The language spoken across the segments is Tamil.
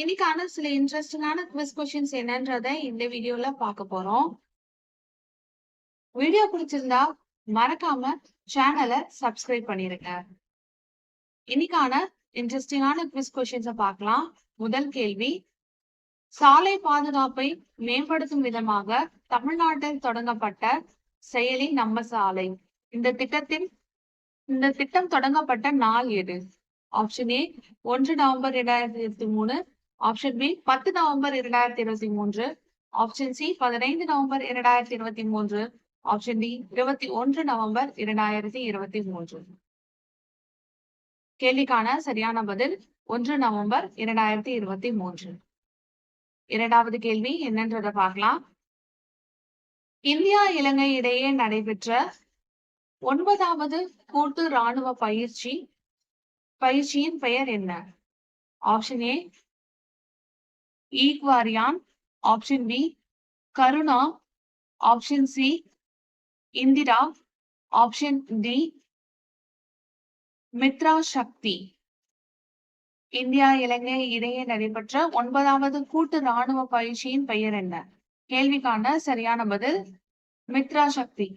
இன்னைக்கான சில இன்ட்ரெஸ்டிங்கான குவிஸ் கொஸ்டின்ஸ் என்னன்றத இந்த வீடியோல பார்க்க போறோம். வீடியோ பிடிச்சிருந்தா மறக்காம சேனலை சப்ஸ்கிரைப் பண்ணிருங்க. இன்னைக்கான இன்ட்ரெஸ்டிங்கான குவிஸ் கொஸ்டின்ஸ பார்க்கலாம். முதல் கேள்வி சாலை பாதுகாப்பை மேம்படுத்தும் விதமாக தமிழ்நாட்டில் தொடங்கப்பட்ட செயலி நம்ம சாலை. இந்த திட்டத்தின் இந்த திட்டம் தொடங்கப்பட்ட நாள் எது? ஆப்ஷன் ஏ ஒன்று நவம்பர் இரண்டாயிரத்தி இருபத்தி மூணு. ஆப்ஷன் பி பத்து நவம்பர் இரண்டாயிரத்தி இருபத்தி மூன்று. ஆப்ஷன் சி பதினைந்து நவம்பர் இரண்டாயிரத்தி இருபத்தி மூன்று. ஆப்ஷன் டி இருபத்தி ஒன்று நவம்பர் இரண்டாயிரத்தி இருபத்தி மூன்று. கேள்விக்கான சரியான பதில் ஒன்று நவம்பர் இரண்டாயிரத்தி இருபத்தி மூன்று. இரண்டாவது கேள்வி என்னன்றதை பார்க்கலாம். இந்தியா இலங்கை இடையே நடைபெற்ற ஒன்பதாவது கூட்டு ராணுவ பயிற்சி பயிற்சியின் பெயர் என்ன? Option A ஈக்வாரியான் option B Karuna option C Indira option D Mitra Shakti. India Ilangai இடையே நடைபெற்ற ஒன்பதாவது கூட்டு ராணுவ பயிற்சியின் பெயர் என்ன? கேள்விக்கான சரியான பதில் மித்ரா சக்தி.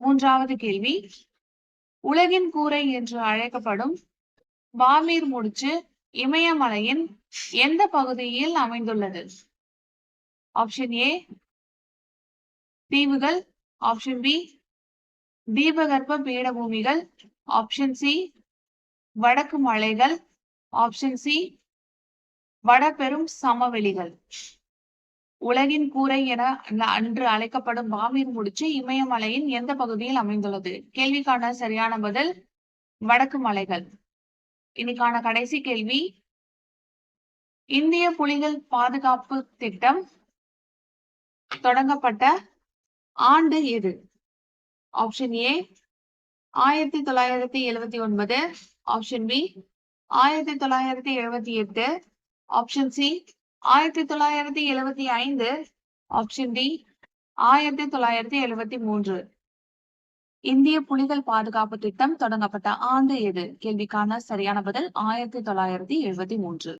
மூன்றாவது கேள்வி உலகின் கூரை என்று அழைக்கப்படும் பாமீர் முடிச்சு இமயமலையின் எந்த பகுதியில் அமைந்துள்ளது? ஆப்ஷன் ஏ தீவுகள். ஆப்ஷன் பி தீபகற்ப பீடபூமிகள். ஆப்ஷன் சி வடக்கு மலைகள். ஆப்ஷன் சி வடபெரும் சமவெளிகள். உலகின் கூரை என அன்று அழைக்கப்படும் பாமீர் முடிச்சு இமயமலையின் எந்த பகுதியில் அமைந்துள்ளது? கேள்விக்கான சரியான பதில் வடக்கு மலைகள். இன்னைக்கான கடைசி கேள்வி. இந்திய புலிகள் பாதுகாப்பு திட்டம் தொடங்கப்பட்ட ஆண்டு எது? ஆப்ஷன் ஏ ஆயிரத்தி தொள்ளாயிரத்தி எழுவத்தி ஒன்பது. ஆப்ஷன் பி ஆயிரத்தி தொள்ளாயிரத்தி எழுபத்தி எட்டு. ஆப்ஷன் சி ஆயிரத்தி தொள்ளாயிரத்தி எழுவத்தி ஐந்து. ஆப்ஷன் டி ஆயிரத்தி தொள்ளாயிரத்தி எழுவத்தி மூன்று. இந்திய புலிகள் பாதுகாப்பு திட்டம் தொடங்கப்பட்ட ஆண்டு எது? கேள்விக்கான சரியான பதில் ஆயிரத்தி தொள்ளாயிரத்தி எழுபத்தி மூன்று.